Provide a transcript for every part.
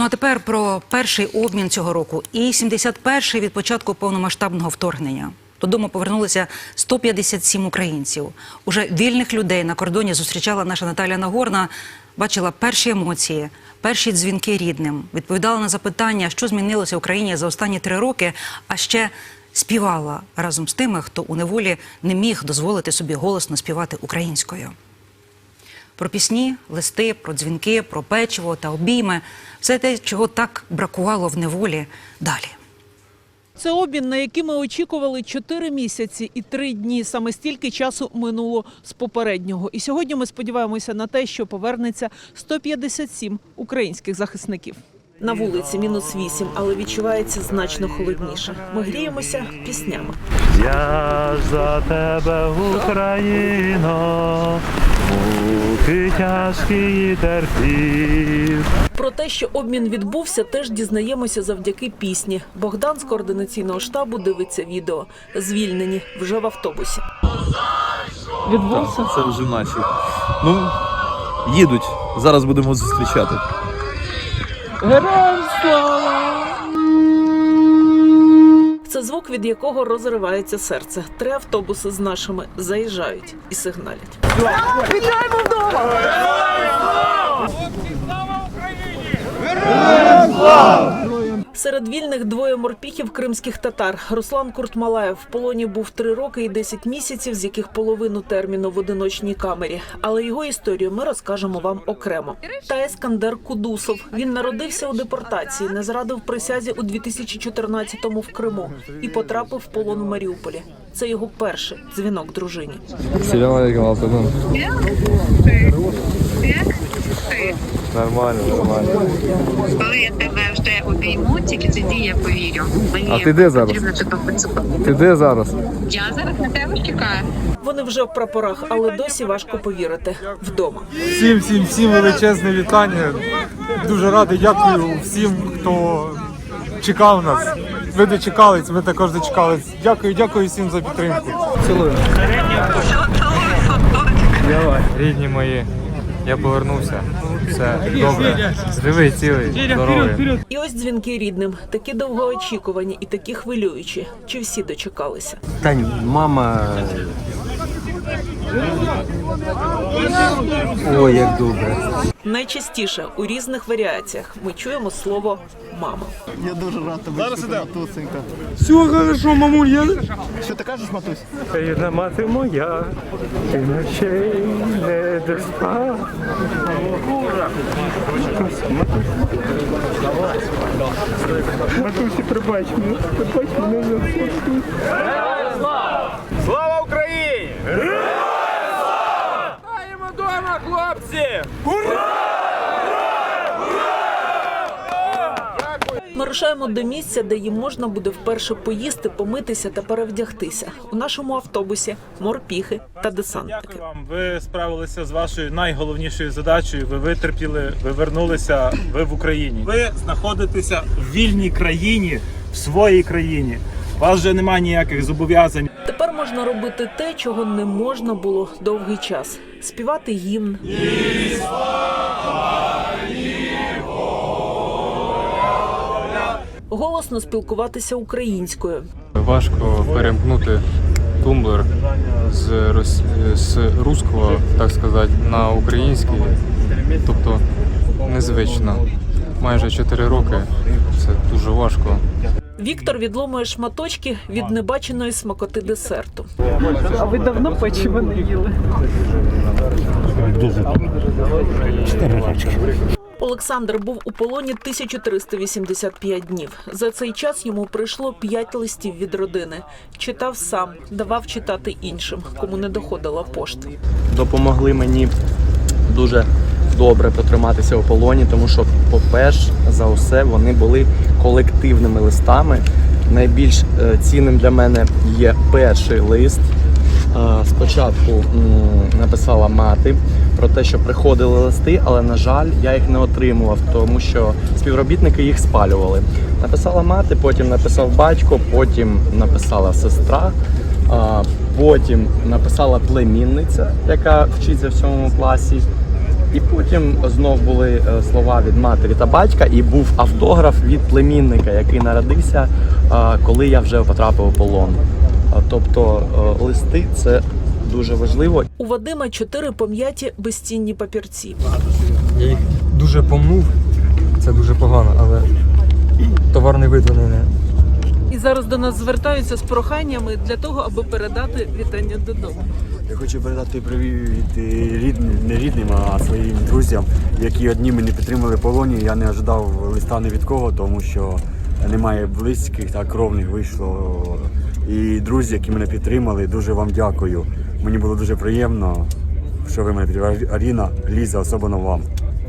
Ну а тепер про перший обмін цього року і 71-й від початку повномасштабного вторгнення. Додому повернулися 157 українців. Уже вільних людей на кордоні зустрічала наша Наталя Нагорна. Бачила перші емоції, перші дзвінки рідним, відповідала на запитання, що змінилося в Україні за останні три роки, а ще співала разом з тими, хто у неволі не міг дозволити собі голосно співати українською. Про пісні, листи, про дзвінки, про печиво та обійми все те, чого так бракувало в неволі далі. Це обмін, на який ми очікували 4 місяці і 3 дні. Саме стільки часу минуло з попереднього. І сьогодні ми сподіваємося на те, що повернеться 157 українських захисників. На вулиці мінус 8, але відчувається значно холодніше. Ми гріємося піснями. Я ж за тебе, Україно, муки тяжкі терпів. Про те, що обмін відбувся, теж дізнаємося завдяки пісні. Богдан з координаційного штабу дивиться відео. Звільнені вже в автобусі. Відбувся. Це вже наші. Ну, їдуть. Зараз будемо зустрічати. Героям слава! Це звук, від якого розривається серце. Три автобуси з нашими заїжджають і сигналять. Вітаємо вдома! Слава Україні! Героям слава! Серед вільних двоє морпіхів кримських татар. Руслан Куртмалаєв в полоні був три роки і 10 місяців, з яких половину терміну в одиночній камері. Але його історію ми розкажемо вам окремо. Та Ескандер Кудусов. Він народився у депортації, не зрадив присязі у 2014-му в Криму і потрапив в полон у Маріуполі. Це його перший дзвінок дружині. Нормально, нормально. Коли я тебе вже обійму, тільки тоді я повірю. Мені А ти де зараз? Ти де зараз? Я зараз на тебе чекаю. Вони вже в прапорах, але досі важко повірити вдома. Всім, всім, всім величезне вітання. Дуже радий, дякую всім, хто чекав нас. Ви дочекались, ми також дочекались. Дякую, дякую всім за підтримку. Цілую. Рідні мої, я повернувся. Все добре. Живий, цілий, здоровий. І ось дзвінки рідним, такі довгоочікувані і такі хвилюючі. Чи всі дочекалися? Тань, мама. Ой, як добре. Найчастіше у різних варіаціях ми чуємо слово мама. Я дуже рад тебе Зараз чути, Матусенька. Все хорошо, мамуль, я... Що ти кажеш, Матусь? Рідна мати моя, ти ночей не доспав. Матусі, пробач мене, пробач мене. Слава Україні! Маємо дома, хлопці! Ми рушаємо до місця, де їм можна буде вперше поїсти, помитися та перевдягтися. У нашому автобусі морпіхи та десантники. Дякую вам. Ви справилися з вашою найголовнішою задачею. Ви витерпіли, ви вернулися. Ви в Україні. Ви знаходитеся в вільній країні, в своїй країні. У вас вже немає ніяких зобов'язань. Тепер можна робити те, чого не можна було довгий час: співати гімн. Голосно спілкуватися українською, Важко перемкнути тумблер з, рос- з руського, так сказати, на український. Тобто незвично. Майже 4 роки це дуже важко. Віктор відломує шматочки від небаченої смакоти десерту. А ви давно печиво не їли? Олександр був у полоні 1385 днів. За цей час йому прийшло 5 листів від родини. Читав сам, давав читати іншим, кому не доходила пошта. Допомогли мені дуже добре потриматися у полоні, тому що, по-перше, за усе вони були колективними листами. Найбільш е, цінним для мене є перший лист. Е, Спочатку написала мати про те, що приходили листи, але на жаль, я їх не отримував, тому що співробітники їх спалювали. Написала мати, потім написав батько, потім написала сестра, потім написала племінниця, яка вчиться в сьомому класі. І потім знов були е, слова від матері та батька, і був автограф від племінника, який народився, коли я вже потрапив у полон. Тобто е, листи це дуже важливо. У Вадима чотири пом'яті безцінні папірці. Я їх дуже помнув, це дуже погано, але товар не виданий. І зараз до нас звертаються з проханнями для того, аби передати вітання додому. Я хочу передати привіт рідним, не рідним, а своїм друзям, які одні мене підтримали в полоні. Я не ожидав листа ні від кого, тому що немає близьких та кровних вийшло. І друзі, які мене підтримали, дуже вам дякую. Мені було дуже приємно, що ви мене підтримали. Аріна, Ліза, особливо вам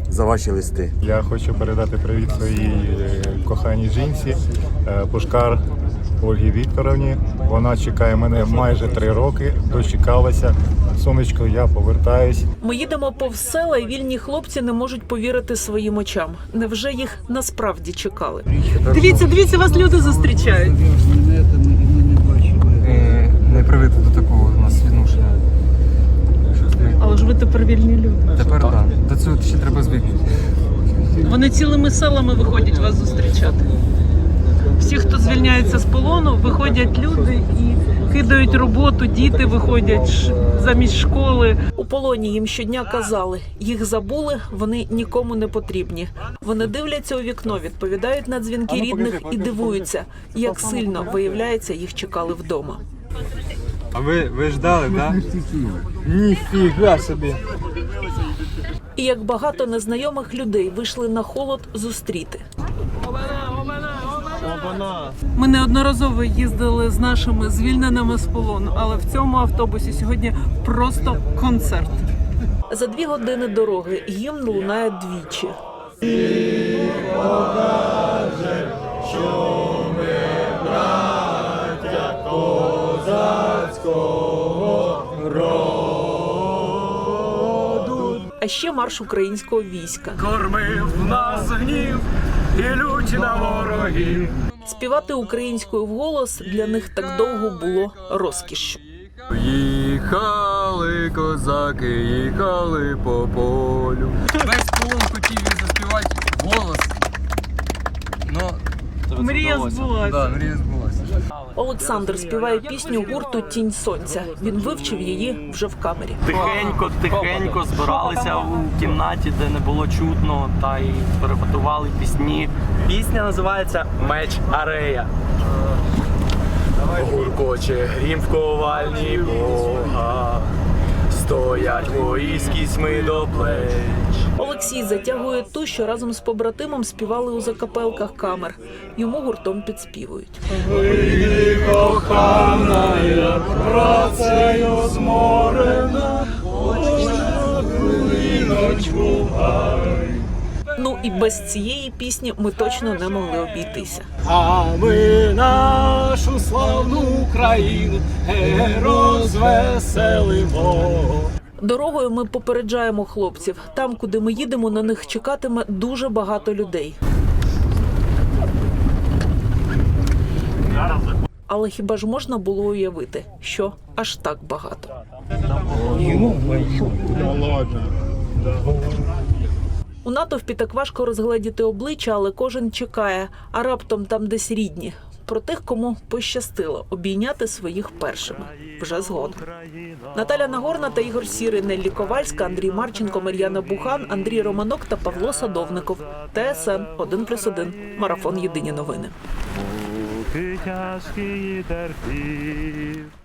за ваші листи. Я хочу передати привіт своїй е, коханій жінці е, Пушкар Ольгі Вікторовні. Вона чекає мене майже три роки. Дочекалася. Сонечко, я повертаюсь. Ми їдемо повз села, і вільні хлопці не можуть повірити своїм очам. Невже їх насправді чекали? Дивіться, дивіться, вас люди зустрічають. Е, Не привити до такого у нас відношення. Але ж ви тепер вільні люди. Тепер так. До цього ще треба звикнути. Вони цілими селами виходять вас зустрічати. Всі, хто звільняється з полону, виходять люди і кидають роботу, діти виходять замість школи. У полоні їм щодня казали, їх забули, вони нікому не потрібні. Вони дивляться у вікно, відповідають на дзвінки рідних і дивуються, як сильно виявляється, їх чекали вдома. А ви, ви ждали, так? Ніфіга собі. І як багато незнайомих людей вийшли на холод зустріти. Ми неодноразово їздили з нашими звільненими з полону, але в цьому автобусі сьогодні просто концерт. За дві години дороги гімн лунає двічі. А ще марш українського війська. Кормив нас гнів і люті на ворогів. Співати українською вголос для них так довго було розкішшю. Їхали козаки, їхали по полю. Весь полон хотів заспівати голос. Ну, Мрія збулася. да, мрія збулася. Олександр співає пісню гурту Тінь сонця. Він вивчив її вже в камері. Тихенько, тихенько збиралися у кімнаті, де не було чутно, та й перепетували пісні. Пісня називається Меч Арея. Гуркоче грім в ковальні Бога, стоять воїські сми до плеч. Олексій затягує ту, що разом з побратимом співали у закапелках камер. Йому гуртом підспівують. Ну і без цієї пісні ми точно не могли обійтися. А ми нашу славну Україну розвеселимо. Дорогою ми попереджаємо хлопців. Там, куди ми їдемо, на них чекатиме дуже багато людей. Але хіба ж можна було уявити, що аж так багато? У натовпі так важко розгледіти обличчя, але кожен чекає, а раптом там десь рідні. Про тих, кому пощастило обійняти своїх першими вже згодом. Наталя Нагорна та Ігор Сірий, Неллі Ковальська, Андрій Марченко, Мар'яна Бухан, Андрій Романок та Павло Садовников. ТСН 1+,1. Марафон Єдині новини. Тяжкі терпів.